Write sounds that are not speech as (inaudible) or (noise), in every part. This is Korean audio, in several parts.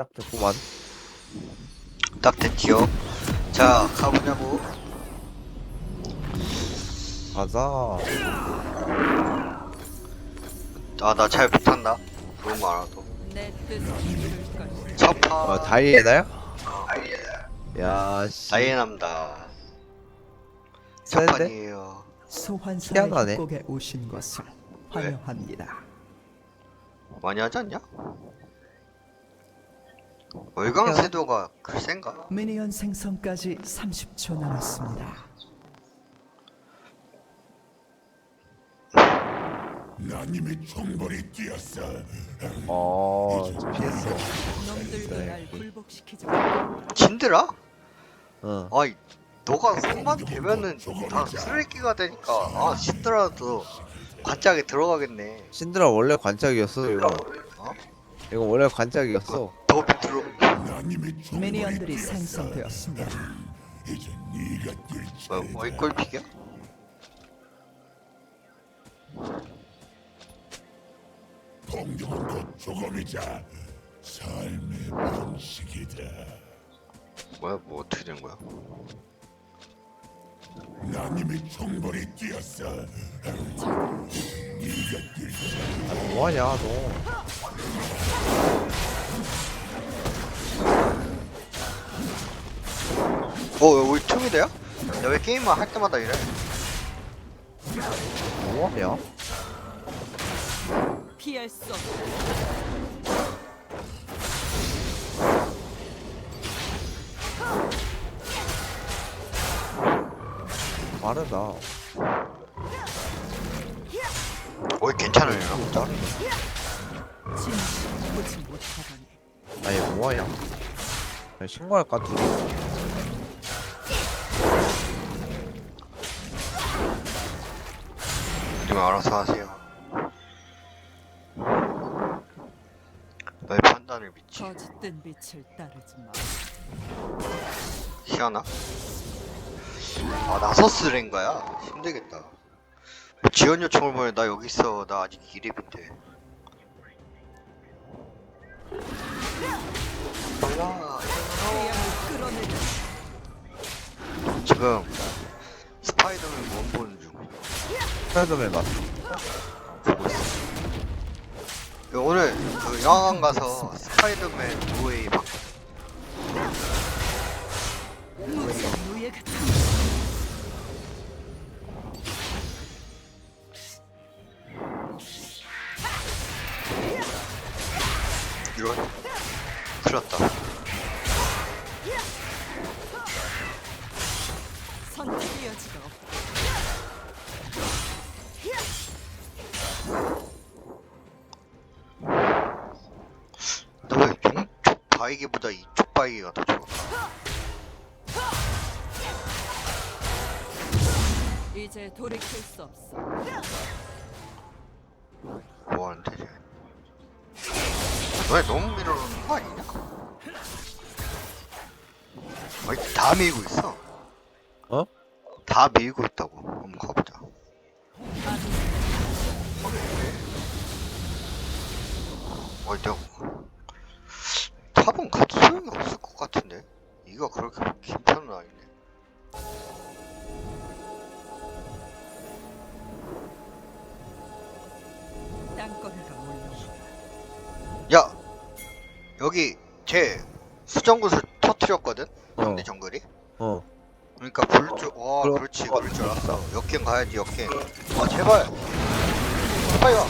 딱 됐구만. 딱 됐지요. 자, 가보자고. 가자. 아, 나 잘 못한다. 너무 많아도. 내 뜻을 이룰 것이다. 첫파. 어, 다이애나요? 야, 씨. 다이애나입니다. 첫판이에요. 소환사의 희한하네. 협곡에 오신 것을 환영합니다. 많이 하지 않냐? 월광 세도가 글센가? 미니언 생성까지 30초 남았습니다. 나님의 총벌이 뛰었어. 어, 피했어. 놈들도 네. 날 굴복시키자. 진드라? 응. 아이, 너가 손만 대면은 다 쓰레기가 되니까 아 신드라도 관짝에 들어가겠네. 신드라 원래 관짝이었어, 이거. 어? 이거 원래 관짝이었어. 더 밑으로. 나님의 총벌이 미니언들이. 생성되었습니다. 이제 네가 뛸 뭐, 차례다. 어이 꼴픽이야? 공격은 곧 조금이자 삶의 방식이다. 뭐야, 뭐 어떻게 된 거야? 나님의 총벌이 뛰었어. 네가 뛸 차례다. 아, 뭐하냐, 너. 어, 우리 투미드야? 야, 왜 게임만 할 때마다 이래? 뭐하냐? 피할 수 없다. 빠르다. 어이 괜찮아요, 보지 못하다니. 뭐하냐? 아니, 신고할까, 둘이? 님 알아서 하세요. 너의 판단을 믿지. 거짓된 빛을 따르지 마. 희한하? 아 나서스랜 거야? 힘들겠다. 지원 요청을 보내 나 여기 있어. 나 아직 기립인데. 몰라. 끌어내려. 지금 중. 스파이더맨 맞. 그 오늘 그 영화관 가서 스파이더맨 2웨이 봤 다 밀고 있다고. 한번 가보자. 내가 탑은 가도 소용이 없을 것 같은데? 이거 그렇게 긴 편은 아니네. 땅거리가 몰려온다. 야! 여기 제 수정구슬 터트렸거든? 어. 상대 정글이? 어. 그러니까 불줄 와 그럼- 그렇지 그럴 줄 알았어 역행 가야지 역행 아 제발 제발 가.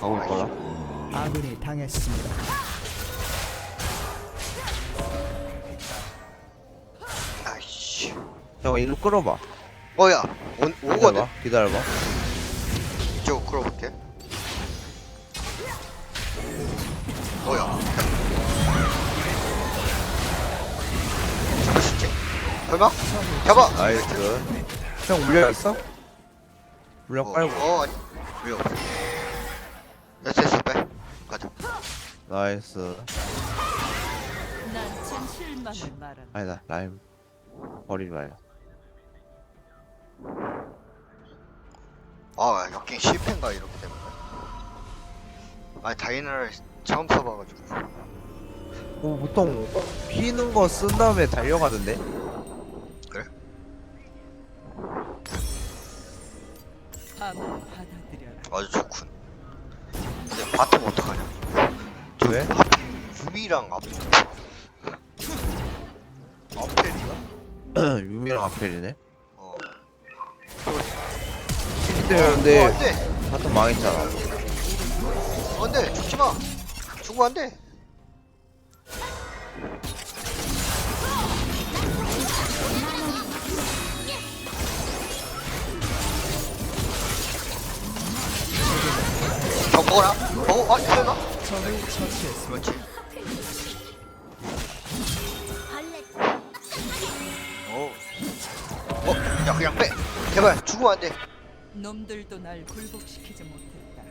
가고 있거라. 아군이 당했습니다. 아이씨 형, 일로 끌어봐. 어야 오, 오거든 기다려봐. 기다려봐. 이쪽 끌어볼게 어야 설마? 잡아 나이스. 형, 물려 있어? 물려 어, 깔고. 어 아니 왜 없어 됐어 됐어 빼 가자 나이스. 난 진실만을 말한다. 아니다, 라임. 버리지 마요. 아 역행 실패인가 이렇게 되면 아니 다이너를 처음 써봐가지고 뭐 보통 피는 거 쓴 다음에 달려가던데? 아주 좋군 근데 바텀 어떡하냐 왜? 유미랑 앞 아펠이가? 유미랑 아펠이네. 어 근데 어, 근데 안돼 바텀 망했잖아. 안돼 죽지 마 죽으면 안돼 먹어라 먹어 아 설마? 그렇지 오. 어, 야 그냥 빼. 제발 죽으면 안 돼. 놈들도 날 굴복시키지 못했다.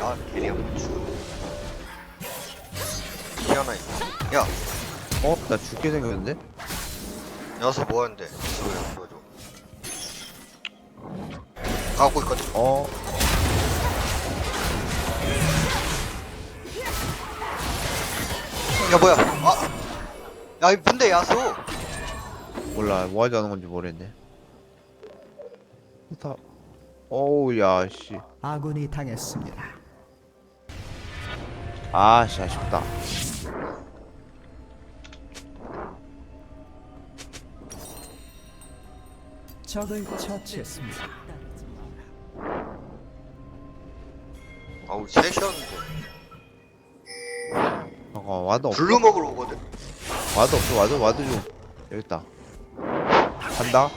야, 캐리 희한하 이거. 야, 어? 나 죽게 생겼는데? 여기서 뭐 하는데? 이거 보여줘. 가고 있거든. 어? 야 뭐야? 아, 야, 이 뭔데 야수? 몰라. 뭐 하자는 건지 모르겠네. 다. 어우 야 씨. 아군이 당했습니다. 아씨 아쉽다. 적을 처치했습니다. 아우 셋이었는데. 잠깐 와도 없어. 블루 먹으러 오거든. 와도 없어. 와도 와도 좀 여기 있다. 간다.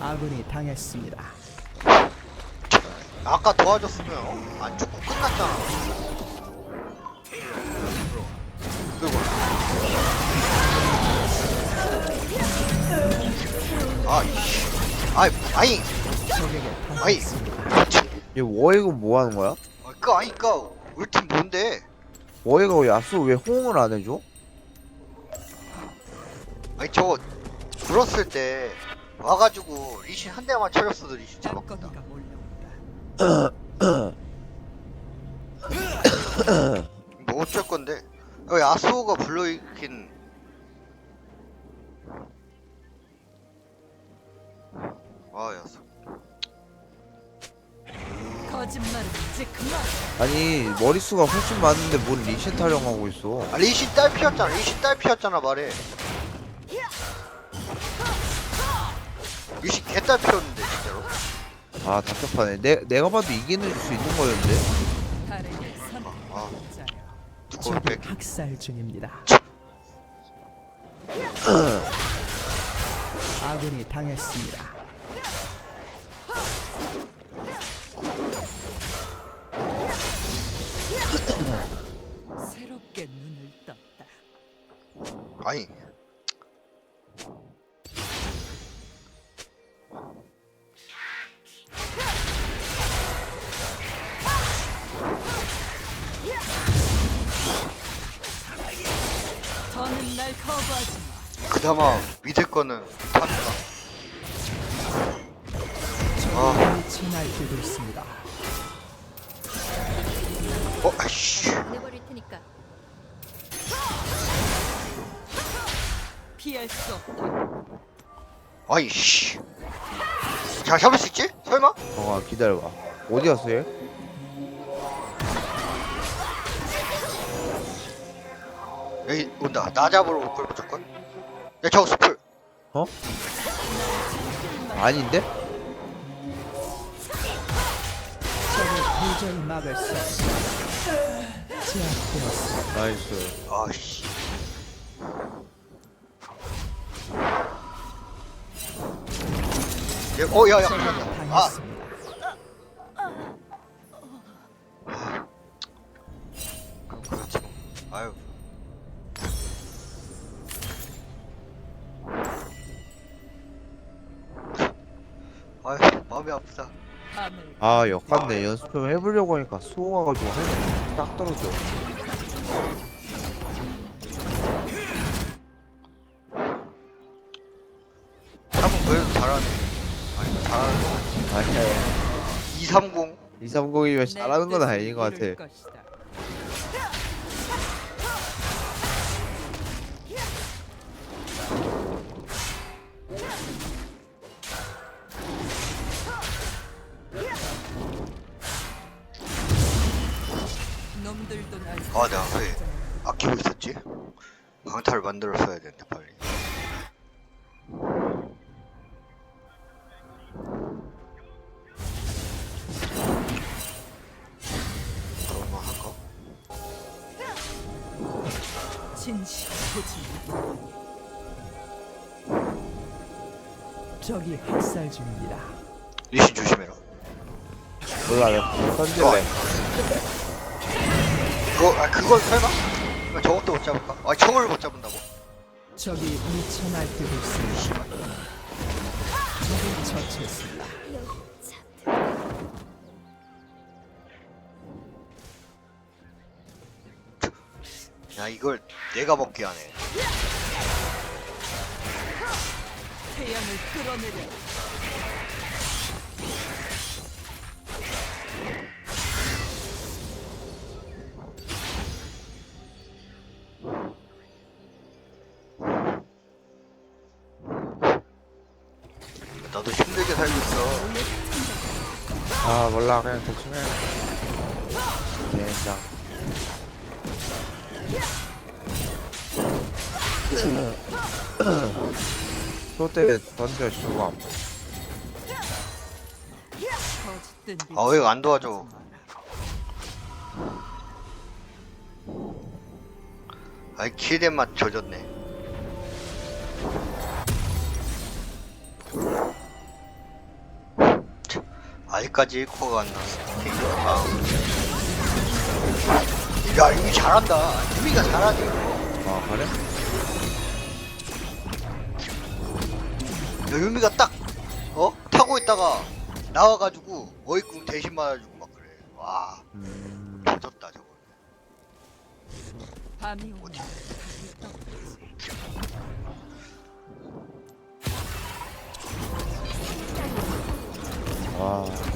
아군이 당했습니다. 아까 도와줬으면 어? 안 죽고 끝났잖아. 그거. 아, 이씨. 아이, 아이, 아이. 얘 워이가 뭐 하는 거야? 아, 그 아니까 우리 팀 뭔데? 워이가 야수 왜 호응을 안 해줘? 아니 저거 불었을 때 와가지고 리신 한 대만 쳐줬어도 리신 몰려온다. (coughs) 뭐 어쩔 건데? 야, 야수호가 불러있긴. 아 야수. 거짓말은 이제 그만. 아니 머릿수가 훨씬 많은데 뭘 리신 타령하고 있어? 아 리신 딸피였잖아. 리신 딸피였잖아 말해. 리신 개딸피였는데 진짜로. 아 답답하네. 내 내가 봐도 이기는 수 있는 거였는데. 다르게 아. 선택한 자여. 두꺼운 적이 백. 학살 중입니다. 아군이 당했습니다. 새롭게 눈을 떴다. 아니. 그나마 믿을 거는 탑이다. 아, 빛이 날뛰고 있습니다. 어, 아이씨. 해버릴 테니까 피할 수 없다. 아이씨. 자, 잡을 수 있지? 설마? 어 기다려봐. 어디 갔어 얘? 여기 온다. 나 잡으러 올걸 무조건. 야, 저거 스풀. 어? 아닌데? 도저히 막을 수. 나이스. 아이씨. 얘, 어, 야, 야, 적에게 큰일 났다. 아, 당했습니다. 아유, 마음이 아프다. 아 역같네 연습 좀 해보려고 하니까 수호 와가지고 할딱 떨어져. 한번 그래도 잘하네. 아니 잘하는 거 아니야. 230 230이면 잘하는 건 아닌 것 같아 진실 보지 적이 학살 중입니다. 리신 조심해라 몰라 내가 던질래 그거 아 그걸 설마? 아, 저것도 못 잡을까? 아 청을 못 잡는다고? 적이 미쳐 날뛰고 있습니다. 적을 처치했습니다. 야 이걸 내가 먹게 하네. 태양을 끌어내려. 나도 힘들게 살고 있어. 아 몰라. 그냥 대충 해. 젠장 또때 던져 죽어 아 왜 안 도와줘? 아이 키덴 맛 젖었네. 참, 아직까지 1코가 안 나왔어. 아. 야 유미 잘한다 유미가 잘하지 아 그래? 야, 유미가 딱 어? 타고 있다가 나와가지고 어이궁 대신 맞아주고 막 그래 와 음... 젖었다 저거 밤이 오면 떠오르지. 와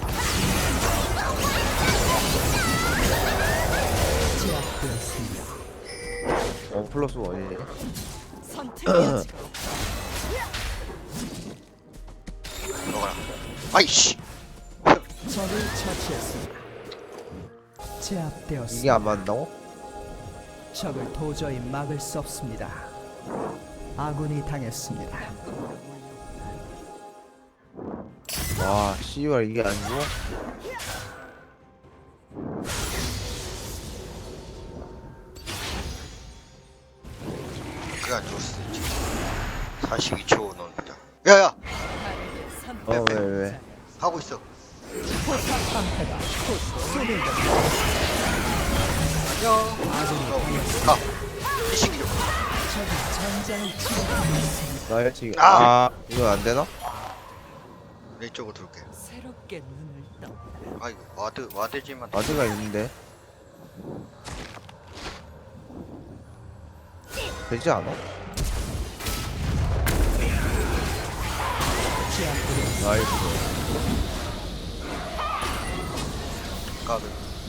플러스 원이네 선택해야지 들어가라 아이씨 적을 처치했습니다. 제압되었습니다. 이게 안 맞는다고? 적을 도저히 막을 수 없습니다. 아군이 당했습니다. 와 씨발 이게 안 죽어? 42초 넣는다 야야 어, 왜, 왜? 하고 있어. 안녕 어, 가 이신기 좀 적이 전장을 치고 있습니다. 나 지금 아! 아 이건 안 되나? 내 쪽으로 돌게 새롭게 눈을 떴다. 아 이거 와드 와드지만 아드가 있는데 되지 않아? 나이스. 가드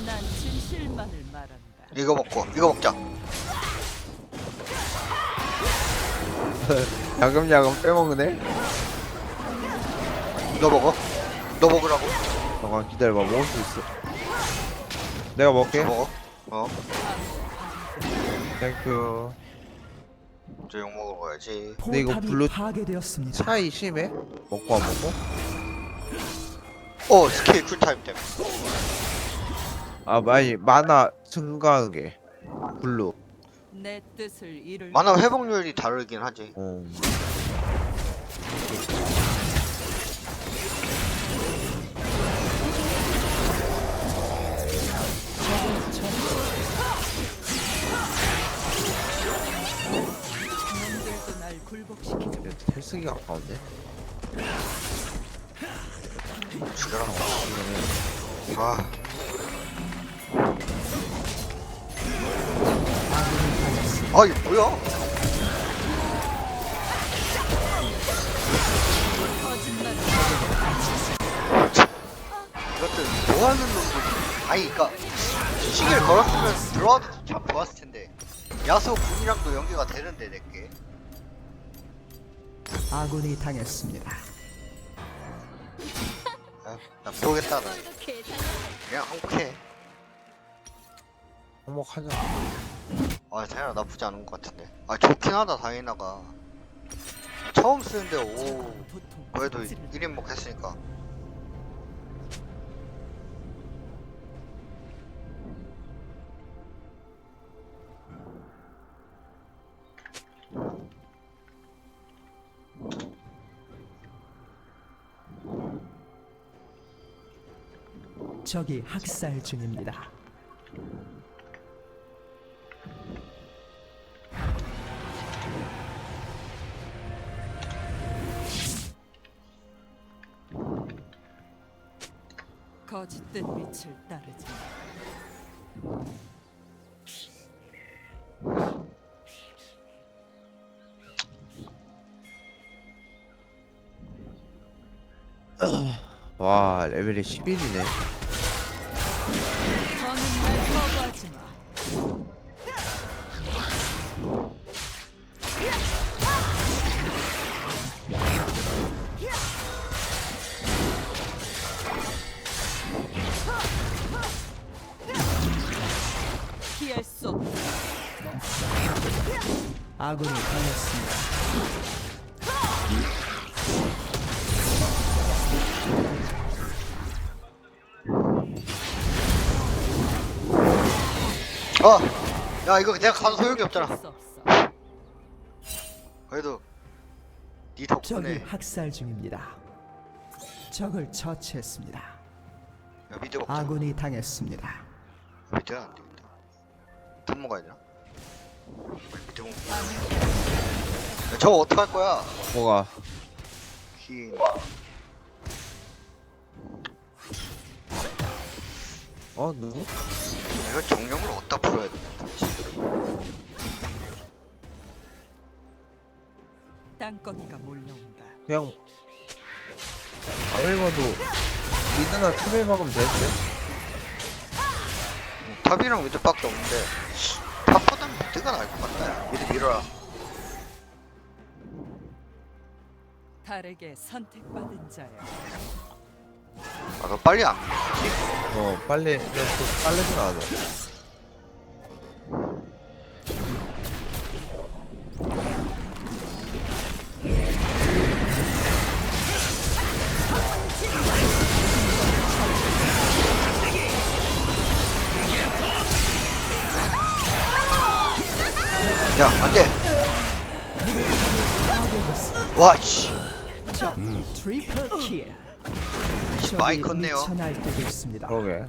난 진실만을 말한다. 이거 먹고 이거 먹자. (laughs) 야금야금 빼먹네? 너 먹어? 너 먹으라고? 잠깐 기다려봐. 먹을 수 있어. 내가 먹게. 너 먹어? 어? 땡큐 저욕 먹으러 가야지 근데 이거 블루- 파괴되었습니다. 차이 심해? 먹고 안 먹고? 어 스킬 쿨타임 때문에 아 많이 만화 증가하는 게 블루 내 뜻을 이룰 만화 회복률이 다르긴 하지 어. 날 굴복시키려 텔쓰기가 아까운데 죽여라. 아, 아 이거 뭐야? 이것들 뭐하는 놈들이? 아니, 그니까 시계를 걸었으면 들어와도 참 좋았을 텐데. 야수 군이랑도 연계가 되는데 내게. 아군이 당했습니다. 아, 나 모르겠다 나. 그냥 한국해. 한몫하자 아, 자연아 나쁘지 않은 것 같은데. 아, 좋긴 하다 다이나가. 처음 쓰는데 오, 그래도 찌를 1인목 했으니까. 적이 학살 중입니다. 거짓된 빛을 따르지 마. 레벨이 11이네 야, 이거 내가 가서 소용이 없잖아. 수 없어. 그래도 네 적이 덕분에 학살 중입니다. 적을 처치했습니다. 야, 미드 먹자. 아군이 당했습니다. 미드야 안 되겠다. 탑 먹어야 되나? 미드 먹. 야, 저거 어떡할 거야? 뭐가 흰. 어 누구? 이거 정령을 어디다 풀어야 돼? 땅거미가 몰려온다. 그냥 아무리 봐도 미드나 탑에 박으면 되는데 탑이랑 미드밖에 없는데 탑보단 미드가 나을 것 같다. 미드 밀어라. 달에게 선택받은 자여. 아, 너 빨리 안? 어 빨리 그냥 또 빨리도 나와 야, 와, 씨. 적 트리플 킬. 많이 적이 컸네요. 미쳐 날뛰고 있습니다. 그러게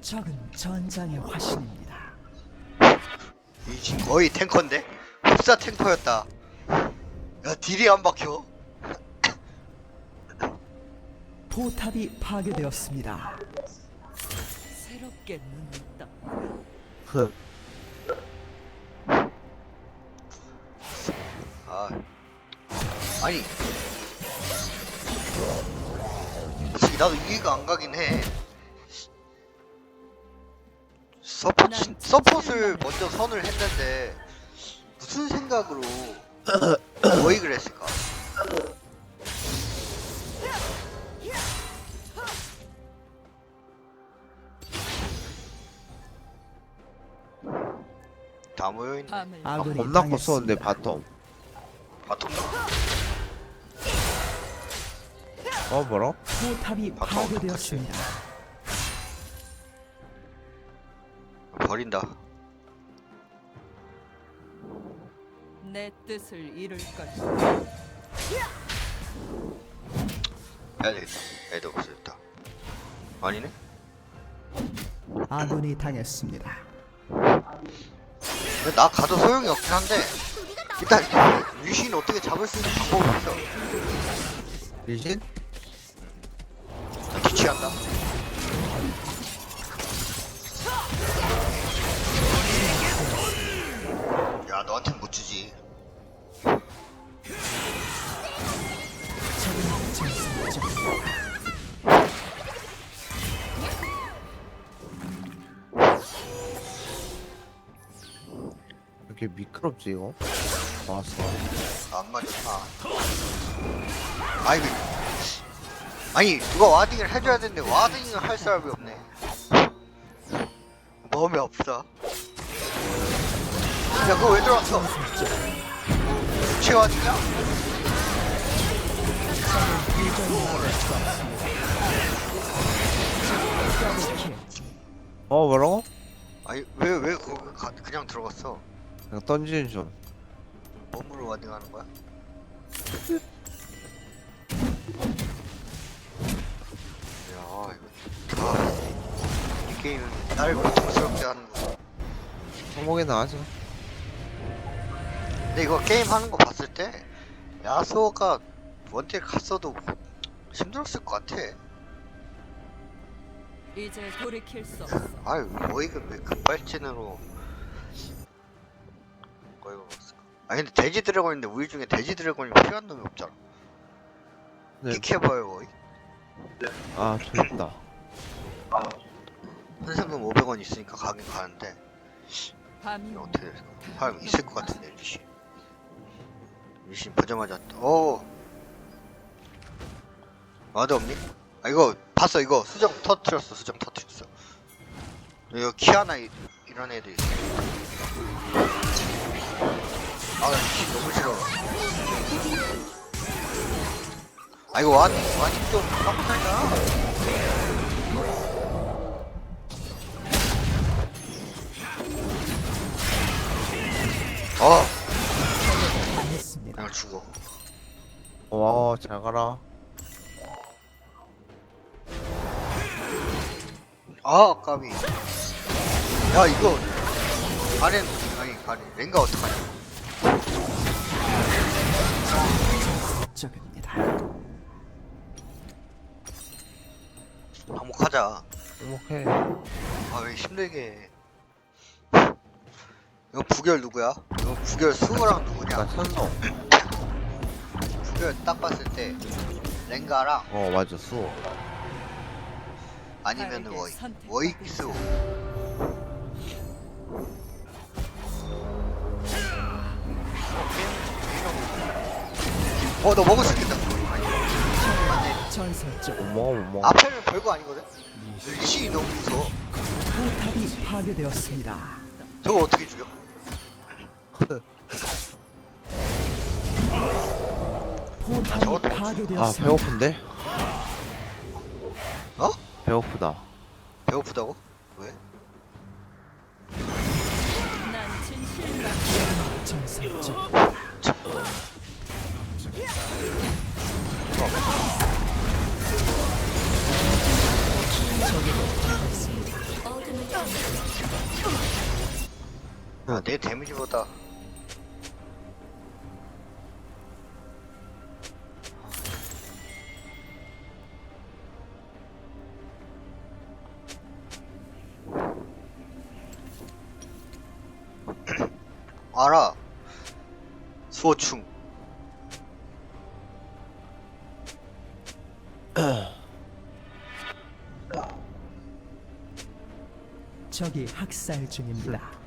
적은 전장의 화신입니다. 이 지금 거의 탱커인데? 흡사 탱커였다. 야, 딜이 안 박혀. 포탑이 파괴되었습니다. 새롭게. 흐 아. 아니. 솔직히 나도 이해가 안 가긴 해. 서포트, 난 서폿을 먼저 선을 했는데, 무슨 생각으로 (coughs) 모익을 했을까? 다 모여있네. 아 아군이 겁나 컸었는데 당했습니다. 바텀 바텀 어 뭐라? 포탑이 바텀 파괴되었습니다. 버린다. 내 뜻을 이룰 것이다. 해야 되겠다. 애도 없어졌다. 아니네? 아군이 당했습니다. 근데 나 가도 소용이 없긴 한데 일단 유신 어떻게 잡을 수 있는 방법이 있어. 리신? 나 뒤치한다. 야 너한텐 못 주지. 이렇게 미끄럽지 이거? 왔어 안 맞았다. 아이 그 아니 누가 와딩을 해줘야 되는데 와딩을 할 사람이 없네. (laughs) 마음이 없어. 야 그거 왜 들어왔어? 더블킬. 어 뭐라고? 아니 왜왜 거기 가, 그냥 들어갔어? 그냥 던지는 좀 몸으로 와딩하는 거야? 야 이거 아 이 게임은 나를 고통스럽게 하는 거. 성공이나 하죠 근데 이거 게임 하는 거 봤을 때 야수가 원딜 갔어도 힘들었을 것 같아. 이제 돌이킬 수 없어. 아유 뭐 이거 왜 급발진으로 거기가 없을까? 아 근데 돼지 드래곤인데 우리 중에 돼지 드래곤이 필요한 놈이 없잖아. 네. 픽해봐요 거의. 아 좋다 한상금 500원 있으니까 가긴 가는데 밤이 이거 오면 어떻게 될까? 사람 있을 것 같은데 리신. 리신 보자마자 또- 오. 와드 없니? 아 이거 봤어 이거 수정 터트렸어 수정 터트렸어. 이거 키아나 이, 이런 애들 있어. 아나 리신 너무 싫어. 아 이거 와드 와드 좀 깜짝이야. 어 죽어. 와 잘 가라. 아 까비. 야 이거. 가렌 아니 가렌. 랭가 어떡하냐. 적입니다. 항목하자. 행복해. 아 왜 힘들게 이거 부결 누구야? 이거 부결 수호랑 나 누구냐 찬성 부결 딱 봤을 때 랭가랑 어 맞아 수호 아니면 다르게 워익 수호 어너 먹을 수 있겠다 전설적 못 먹어 앞에는 별거 아니거든? 리신이 너무 무서워 포탑이 파괴되었습니다. 저거 어떻게 죽여? 아. 배고픈데? 어? 배고프다 배고프다고? 왜? 전설적 아, 내 데미지보다 알아 수호충 적이 학살 중입니다.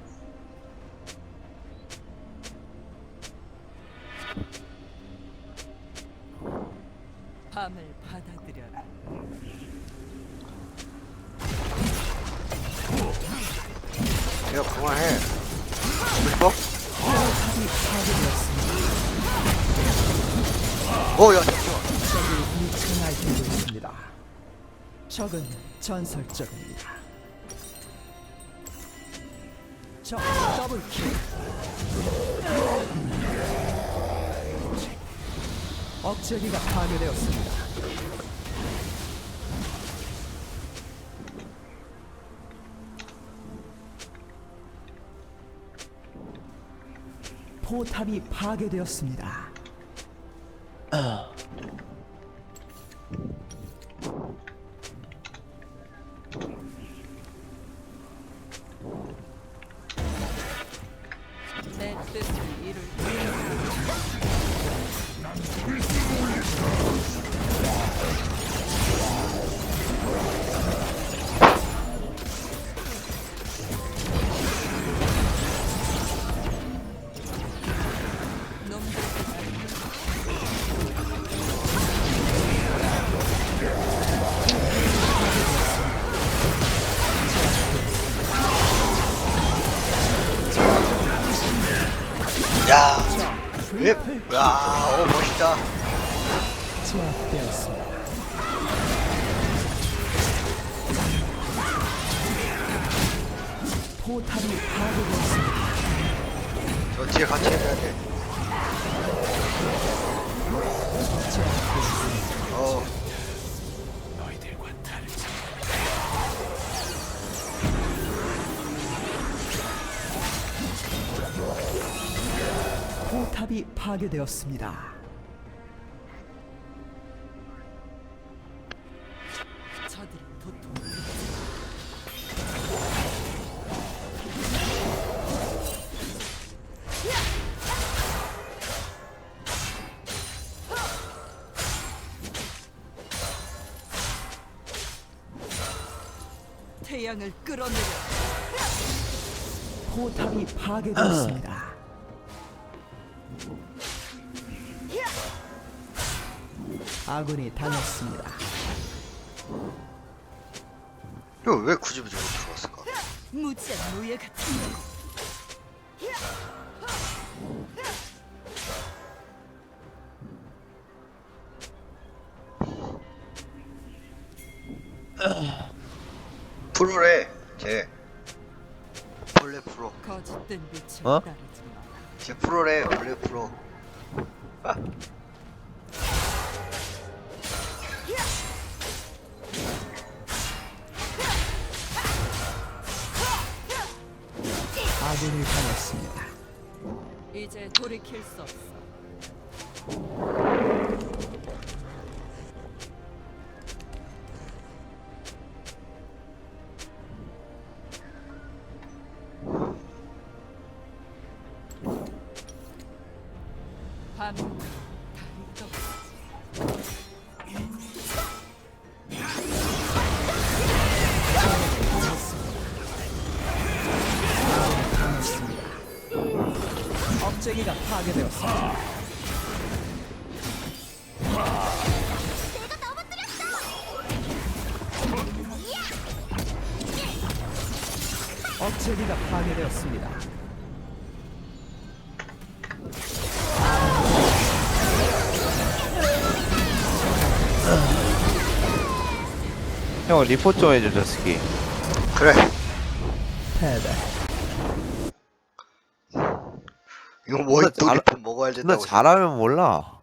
전설적입니다. 적 더블킬. 억제기가 파괴되었습니다. 포탑이 파괴되었습니다. 아. 저 뒤에 같이 해야 돼. 어, 달리 포탑이 파괴되었습니다. 파괴되었습니다. 아군이 당했습니다. 이거 왜 굳이 저거 들어왔을까? 무지한 노예 같은 거 어? 파괴되었습니다. 억제기가 파괴되었습니다. 형 리포트 좀 해줘 저 스키 그래. 패배. 이거 뭐, 나또 잘- 리폰 먹어야 나 된다고. 잘하면 몰라